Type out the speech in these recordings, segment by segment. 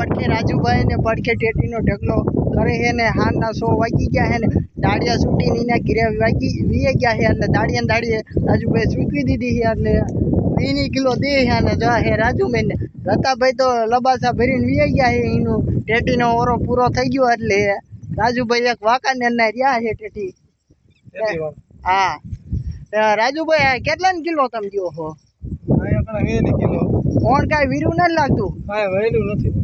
પડખે રાજુભાઈ ને પડખે ટેટીનો ઢગલો કરે છે ને હાનના સો વાગી ગયા છે ને દાડિયા છૂટીને એના ઘીરે વાગી વીએ ગયા છે એટલે દાડિયા દાળીએ રાજુભાઈ સૂકવી દીધી છે એટલે વીની કિલો દે છે અને જો હે રાજુભાઈ ને રતાભાઈ તો લબાસા ભરીને વીએ ગયા છે એનું ટેટીનો ઓરો પૂરો થઈ ગયો એટલે રાજુભાઈ એક વાંકાનેર ના રહ્યા છે ટેટી. હા. રાજુભાઈ આ કેટલાનો કિલો તમે દ્યો છો? કોણ કાંઈ વીરું નથી લાગતું? કાંઈ વહેલું નથી.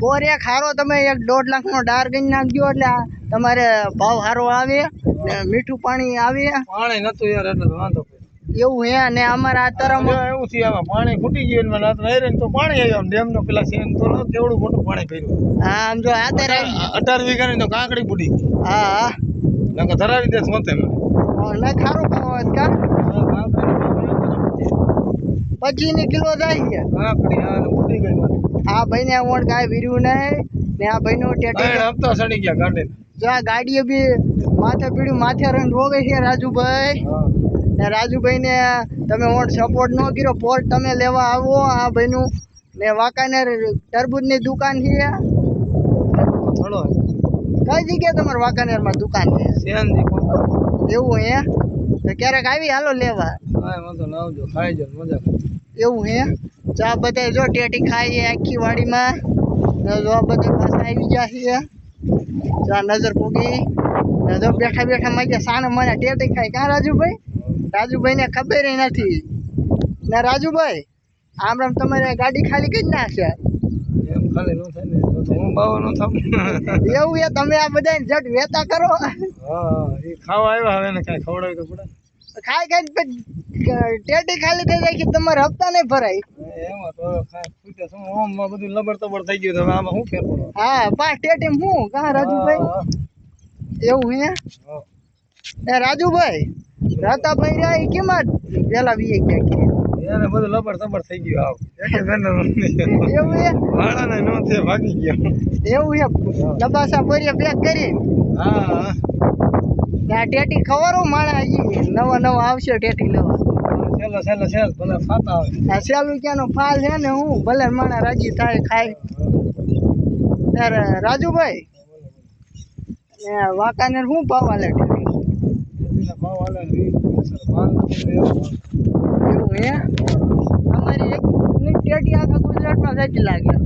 પોર એક હારો તમે એક દોઢ લાખનો ડાર ગઈ નાખજો એટલે તમારે ભાવ સારો આવે ને મીઠું પાણી આવે. પાણી નતું યાર એટલે વાંધો એવું હે ને અમારા આ તરમ એવું થયું આમાં પાણી ફૂટી ગયું ને મને રાત તો પાણી આવ્યું. ડેમ નો પેલા સેન તો તેવડું મોટું પાણી ભર્યું. હા આમ જો આ તારે અઢાર વીઘાની તો કાંકડી ફૂટી હા હા. નકર ધરાવી દે સોતે મને. ખારું આવે કા પચીસની કિલો જાય છે. હા ને આ ભાઈ ને ઓણ કાંઈ વીર્યું નહીં ને આ ભાઈ નું હપ્તા સડી ગયા ગાડી. જો આ ગાડીએ બી માથે પીડ્યું માથે રંગ રોવે છે રાજુભાઈ. ને રાજુભાઈ ને તમે ઓણ સપોર્ટ ન કર્યો પોર્ટ તમે લેવા આવો આ ભાઈનું. ને વાંકાનેર તરબૂજની દુકાન છે. કઈ જગ્યાએ તમારે વાંકાનેરમાં દુકાન છે? એવું હે? તો ક્યારેક આવી હાલો લેવા. વાંધો ના આવજો. ખાઈ જો મજા. એવું હે? ચા બધા જો ટેટી ખાઈએ આખી વાડીમાં. જો આ બધા પાછા આવી ગયા છે. ચા નજર પૂગી. જો બેઠા બેઠા માગ્યા સાને મને ટેટી ખાય. કાં રાજુભાઈ? રાજુભાઈને ખબર નથી. ના રાજુભાઈ આમ રામ તમારે ગાડી ખાલી કરી નાખશે એમ ખાલી ન થાય ને તો તો હું બાવો ન થામ એવું એ તમે આ બધાને જટ વેતા કરો. હા એ ખાવા આવ્યા હવે ને કાંઈ ખવડાવી તો પડે. ખાઈ ખાઈને ટેટી ખાલી થઈ જાય કે તમારે હપ્તા નહીં ભરાય. એમાં તો શું? બધું લબડ તબડ થઈ ગયું હવે આમાં શું ફેર પડે હા પા ટેટી હું? કાં રાજુભાઈ? એવું હે? હા. એ રાજુભાઈ રાતાભાઈ રહ્યા એ કેમાં વેલા વીએ ગયા? કે એને બધું લબડ તબડ થઈ ગયું આવ એકે એવું હે ભાડાને નો થયો ભાગી ગયો. એવું એમ ડબાસા ભરીએ પેક કરી. હા. ત્યાં ટેટી ખબર ખવારો માણા હજી નવા નવા આવશે ટેટી લેવા છેલ્લો છેલ્લો છેલ્લો ભલે ફાતા આવે આ ક્યાંનો ફાલ છે ને હું? ભલે માણા રાજી થાય ખાય. ત્યારે રાજુભાઈ ને વાંકાનેર શું ભાવ આલે ટેટી ભાવ એવો અમારી એક ટેટી આખા ગુજરાતમાં સાચી લાગ્યા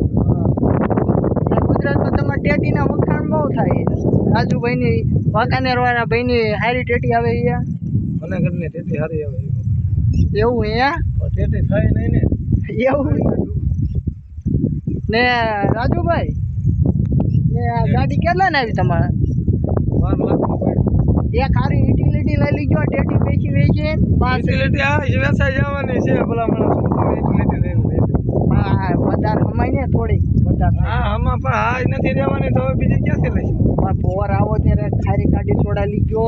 ગુજરાતમાં તમારે ટેટીના વખાણ બહુ થાય. રાજુભાઈની વાંકાનેર વાળા ભાઈની હારી ટેટી આવે છે. મને ઘરની ટેટી હારી આવે એવું હે? ટેટી થાય નહીં ને. એવું ને રાજુભાઈ ને આ ગાડી કેટલા ને આવી તમારે? એક હારી યુટિલિટી લઈ લીજો ટેટી વેચી વેચી પાંચ યુટિલિટી આ જ વેચાઈ જવાની છે ભલા માણસ વધારે કમાઈ ને થોડી વધારે હા આમાં પણ નથી રહેવાની તો બીજી ક્યાંથી લઈશ? પોર આવો ત્યારે ખારી ગાડી સોડા લીજો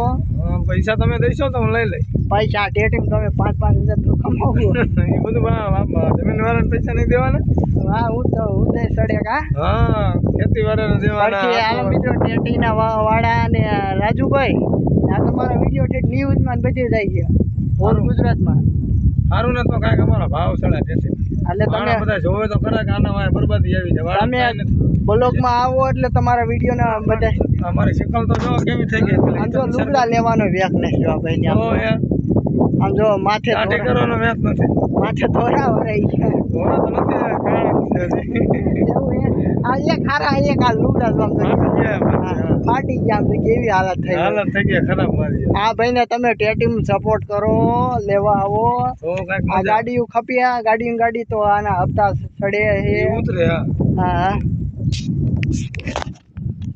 પૈસા તમે દઈશો તો હું લઈ લઈશ. પૈસા ટેટીમ તમે પાંચ પાંચ હજાર તો કમાવો. એ બધું જમીન વાળાને પૈસા નહીં દેવાના? હા હું તો હું તો સડે કા હા ખેતી વાળાને પછી હાલો મિત્રો ટેટીના વાળા અને રાજુભાઈ. આ તમારા વીડિયો ટેટ ન્યૂઝમાં ને બધે જાય છે. ઓલ ગુજરાતમાં. સારું ને તો કાંઈક અમારા ભાવ ચડ્યા જશે એટલે તમે બધા જોવે તો ખરા કે આના વાય બરબાદી આવી છે તમે નથી. બ્લોગમાં આવો એટલે તમારા વિડીયોના બધા અમારી શકલ તો જો કેવી થઈ ગઈ આમ લુગડા લેવાનો વ્યાક નથી ભાઈ યાર આમ જો માથે દાઢી કરવાનો મેચ નથી. માથે ધોરા વરાઈ ગયા ધોળા તો નથી આ એક એક આ લુગડા જો આમ ફાટી ગયા આમ તો કેવી હાલત થઈ. હાલત થઈ ગયા ખરાબ મારી. આ ભાઈને તમે ટેટીમ સપોર્ટ કરો લેવા આવો. આ ગાડીઓ ખપ્યા ગાડી ગાડી તો આના હપ્તા સડે છે ઉતરે હા હા.